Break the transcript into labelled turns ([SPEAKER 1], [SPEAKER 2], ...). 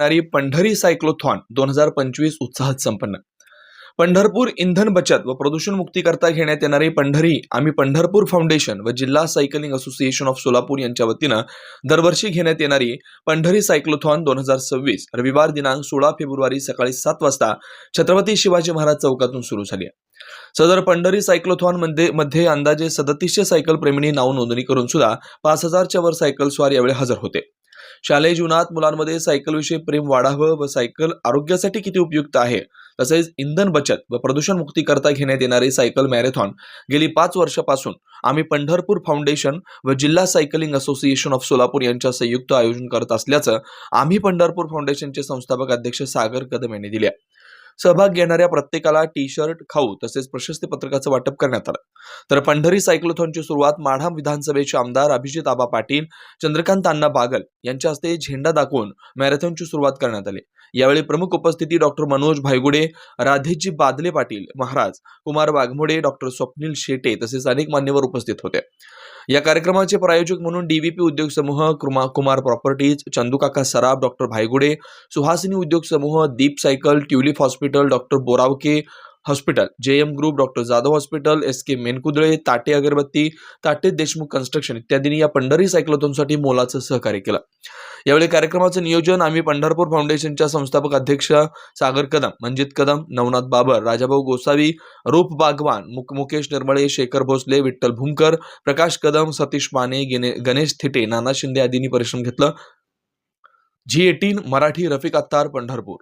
[SPEAKER 1] Pandhari cyclothon दोन हजार पंचवीस उत्साहात संपन्न. पंढरपूर इंधन बचत व प्रदूषण मुक्ती करता घेण्यात येणारी पंढरी आम्ही पंढरपूर फाउंडेशन व जिल्हा सायकलिंग असोसिएशन ऑफ सोलापूर यांच्या वतीनं दरवर्षी घेण्यात येणारी पंढरी सायक्लोथॉन दोन हजार सव्वीस रविवार दिनांक सोळा फेब्रुवारी सकाळी सात वाजता छत्रपती शिवाजी महाराज चौकातून सुरू झाली सदर पंढरी सायक्लोथॉनमध्ये मध्ये अंदाजे सदतीसशे सायकल प्रेमींनी नाव नोंदणी करून सुद्धा पाच हजारच्या वर सायकल स्वार यावेळी हजर होते. शालेय जीवनात मुलांमध्ये सायकलविषयी प्रेम वाढावं व सायकल आरोग्यासाठी किती उपयुक्त आहे? तसेच इंधन बचत व प्रदूषण मुक्ती करता घेण्यात येणारी सायकल मॅरेथॉन गेली पाच वर्षापासून आम्ही पंढरपूर फाउंडेशन व जिल्हा सायकलिंग असोसिएशन ऑफ सोलापूर यांच्या संयुक्त आयोजन करत असल्याचं आम्ही पंढरपूर फाउंडेशनचे संस्थापक अध्यक्ष सागर कदम यांनी दिले सहभाग घेणाऱ्या प्रत्येकाला टी शर्ट खाऊ तसेच प्रशस्ती पत्रकाचं वाटप करण्यात आलं. तर पंढरी सायक्लोथॉनची सुरुवात माढा विधानसभेचे आमदार अभिजित आबा पाटील चंद्रकांत अण्णा बागल यांच्या हस्ते झेंडा दाखवून मॅरेथॉनची सुरुवात करण्यात आली. यावेळी प्रमुख उपस्थिती डॉक्टर मनोज भायगुडे राधेजी बादले पाटील महाराज कुमार वाघमोडे डॉक्टर स्वप्नील शेटे तसेच अनेक मान्यवर उपस्थित होते. या कार्यक्रमाचे प्रायोजक म्हणून डीव्हीपी उद्योग समूह कुमा- कुमार प्रॉपर्टीज चंदूकाका सराफ डॉक्टर भायगुडे सुहासिनी उद्योग समूह Deep cycle tulip hospital doctor Borawake hospital J M group doctor Jadhav hospital S K Menkudale Tate अगरबत्ती ताटे देशमुख कन्स्ट्रक्शन इत्यादींनी या पंढरी सायक्लोथॉनसाठी मोलाचं सहकार्य केलं. यावेळी कार्यक्रमाचं नियोजन आम्ही पंढरपूर फाउंडेशनच्या संस्थापक अध्यक्ष सागर कदम मंजित कदम नवनाथ बाबर राजाभाऊ गोसावी रूप बागवान मुक मुकेश निर्मळे शेखर भोसले विठ्ठल भूमकर प्रकाश कदम सतीश माने गणेश थिटे नाना शिंदे आदींनी परिश्रम घेतलं. G eighteen Marathi Rafiq Attar Pandharpur.